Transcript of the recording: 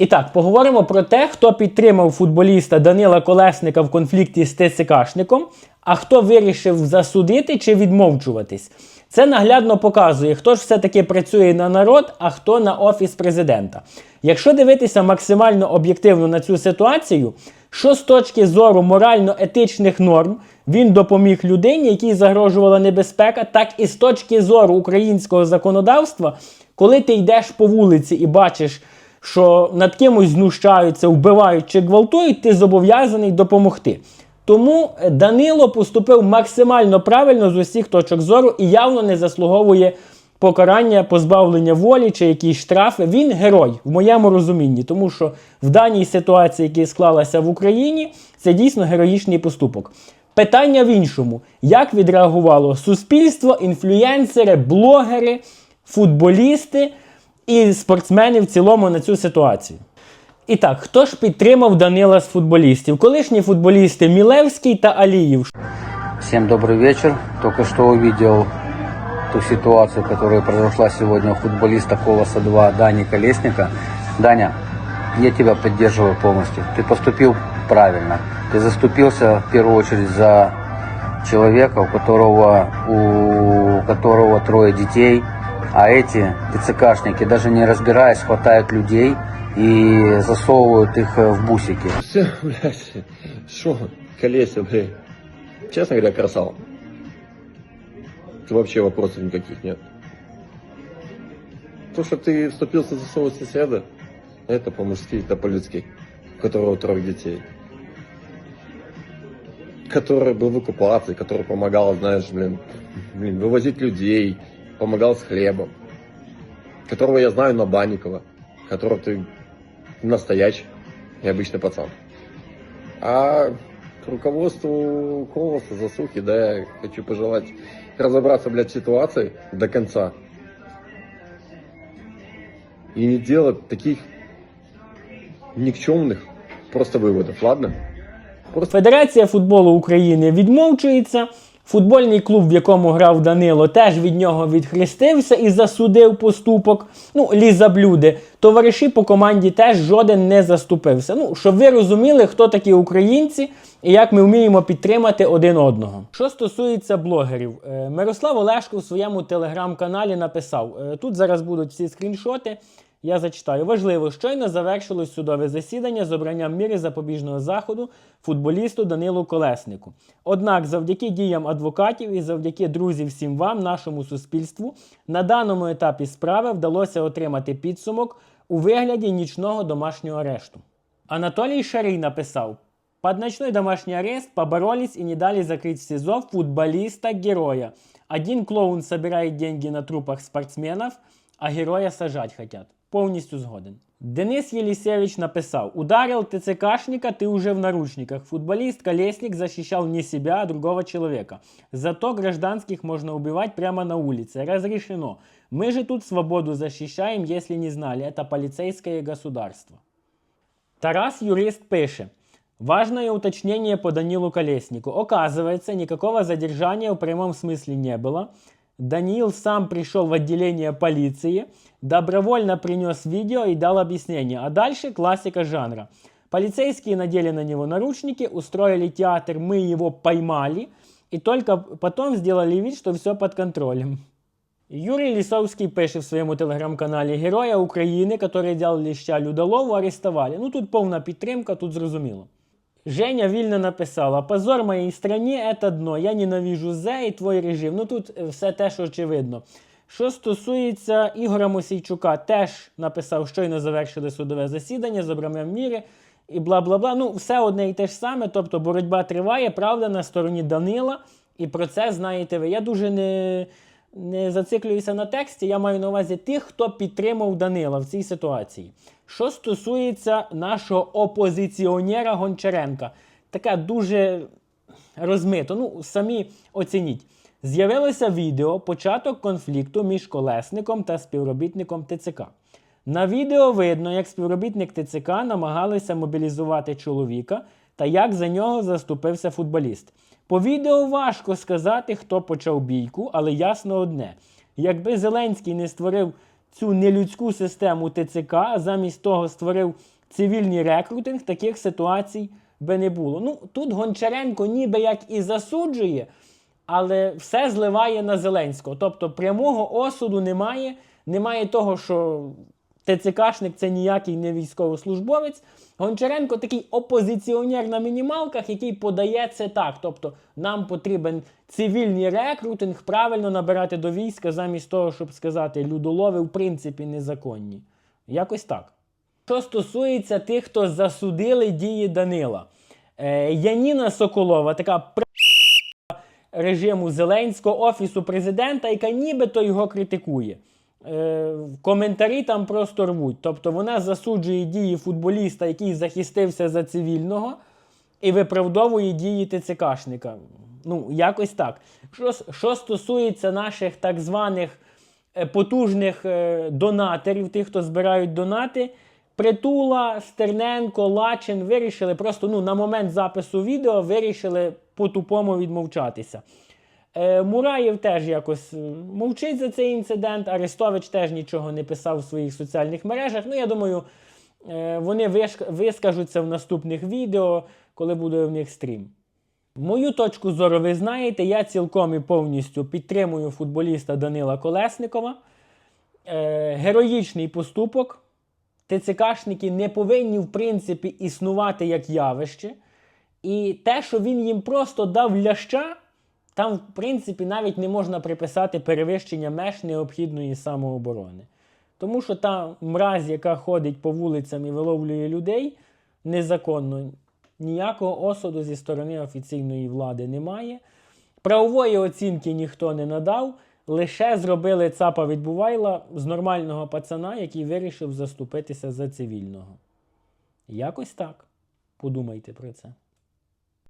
І так, поговоримо про те, хто підтримав футболіста Данила Колесника в конфлікті з ТЦКшником, а хто вирішив засудити чи відмовчуватись. Це наглядно показує, хто ж все-таки працює на народ, а хто на офіс президента. Якщо дивитися максимально об'єктивно на цю ситуацію, що з точки зору морально-етичних норм він допоміг людині, якій загрожувала небезпека, так і з точки зору українського законодавства, коли ти йдеш по вулиці і бачиш, що над кимось знущаються, вбивають чи гвалтують, ти зобов'язаний допомогти. Тому е, Данило поступив максимально правильно з усіх точок зору і явно не заслуговує покарання, позбавлення волі чи якісь штрафи. Він герой в моєму розумінні, тому що в даній ситуації, яка склалася в Україні, це дійсно героїчний поступок. Питання в іншому: як відреагувало суспільство, інфлюєнсери, блогери, футболісти і спортсмени в цілому на цю ситуацію? І так, хто ж підтримав Данила з футболістів? Колишні футболісти Мілевський та Аліїв. Всем добрый вечер. Только что увидел ту ситуацию, которая произошла сегодня у футболиста Колоса 2 Дани Колесника. Даня, я тебя поддерживаю полностью. Ты поступил правильно. Ты заступился в первую очередь за человека, у которого, у которого трое детей, а эти ТЦКшники, даже не разбираясь, хватают людей и засовывают их э, в бусики. Все, блядь, шо, колесо, блядь. Честно говоря, красава. Вообще вопросов никаких нет. То, что ты вступился за своего соседа, это по-мужски, это по-людски. У которого трое детей. Который был в оккупации, который помогал, знаешь, блин, блин, вывозить людей, помогал с хлебом. Которого я знаю на Банникова. Которого ты настоящий и обычный пацан. А к руководству Колоса, Засухи, да, я хочу пожелать разобраться, блядь, в ситуации до конца. И не делать таких никчемных просто выводов, ладно? Просто Федерація футболу України відмовчується. Футбольний клуб, в якому грав Данило, теж від нього відхрестився і засудив поступок. Ну, лізаблюди. Товариші по команді теж жоден не заступився. Ну, щоб ви розуміли, хто такі українці і як ми вміємо підтримати один одного. Що стосується блогерів, е, Мирослав Олешко в своєму телеграм-каналі написав: е, тут зараз будуть всі скріншоти. Я зачитаю. Важливо, щойно завершилось судове засідання з обранням міри запобіжного заходу футболісту Данилу Колеснику. Однак, завдяки діям адвокатів і завдяки друзів всім вам, нашому суспільству, на даному етапі справи вдалося отримати підсумок у вигляді нічного домашнього арешту. Анатолій Шарий написав: Под ночной домашний арест поборолись и не дали закрыть в СИЗО футболиста-героя. Один клоун собирает деньги на трупах спортсменов, а героя сажать хотят. Повністю згоден. Денис Єлісевич написав: Ударил ТЦКшника, ты уже в наручниках. Футболист Колесник защищал не себя, а другого человека. Зато гражданских можно убивать прямо на улице. Разрешено. Мы же тут свободу защищаем, если не знали. Это полицейское государство. Тарас Юрист пише. Важное уточнение по Данилу Колеснику. Оказывается, никакого задержания в прямом смысле не было. Даниил сам пришел в отделение полиции, добровольно принес видео и дал объяснение. А дальше классика жанра. Полицейские надели на него наручники, устроили театр, мы его поймали, и только потом сделали вид, что все под контролем. Юрій Лісовський пише в своєму телеграм-каналі Героя України, який дав ліща Людолову, арестували. Ну тут повна підтримка, тут зрозуміло. Женя вільно написала: Позор моїй страні це дно. Я ненавижу зе і твій режим. Ну тут е, все теж очевидно. Що стосується Ігора Мосійчука, теж написав, щойно завершили судове засідання з обранням міри і бла бла бла. Ну, все одне і те ж саме. Тобто боротьба триває, правда, на стороні Данила. І про це знаєте ви. Я дуже не, не зациклююся на тексті. Я маю на увазі тих, хто підтримав Данила в цій ситуації. Що стосується нашого опозиціонера Гончаренка, така дуже розмито. Ну, самі оцініть. З'явилося відео початок конфлікту між колесником та співробітником ТЦК. На відео видно, як співробітник ТЦК намагалися мобілізувати чоловіка та як за нього заступився футболіст. По відео важко сказати, хто почав бійку, але ясно одне: якби Зеленський не створив цю нелюдську систему ТЦК, а замість того створив цивільний рекрутинг, таких ситуацій би не було. Ну, тут Гончаренко ніби як і засуджує, але все зливає на Зеленського. Тобто прямого осуду немає, немає того, що ТЦКшник це ніякий не військовослужбовець. Гончаренко такий опозиціонер на мінімалках, який подає це так. Тобто нам потрібен цивільний рекрутинг, правильно набирати до війська, замість того, щоб сказати, людолови в принципі незаконні. Якось так. Що стосується тих, хто засудили дії Данила, е, Яніна Соколова, така режиму Зеленського, офісу президента, яка нібито його критикує. Е, коментарі там просто рвуть. Тобто вона засуджує дії футболіста, який захистився за цивільного, і виправдовує дії ТЦКшника. Ну, якось так. Що, що стосується наших так званих е, потужних е, донаторів, тих, хто збирають донати, Притула, Стерненко, Лачин вирішили просто ну, на момент запису відео вирішили по-тупому відмовчатися. Е, Мураєв теж якось мовчить за цей інцидент. Арестович теж нічого не писав в своїх соціальних мережах. Ну, я думаю, е, вони вискажуться в наступних відео, коли буде в них стрім. Мою точку зору, ви знаєте, я цілком і повністю підтримую футболіста Данила Колесникова. Е, героїчний поступок. ТЦКшники не повинні, в принципі, існувати як явище. І те, що він їм просто дав ляща, там, в принципі, навіть не можна приписати перевищення меж необхідної самооборони. Тому що та мразь, яка ходить по вулицям і виловлює людей незаконно, ніякого осуду зі сторони офіційної влади немає. Правової оцінки ніхто не надав, лише зробили цапа відбувайла з нормального пацана, який вирішив заступитися за цивільного. Якось так. Подумайте про це.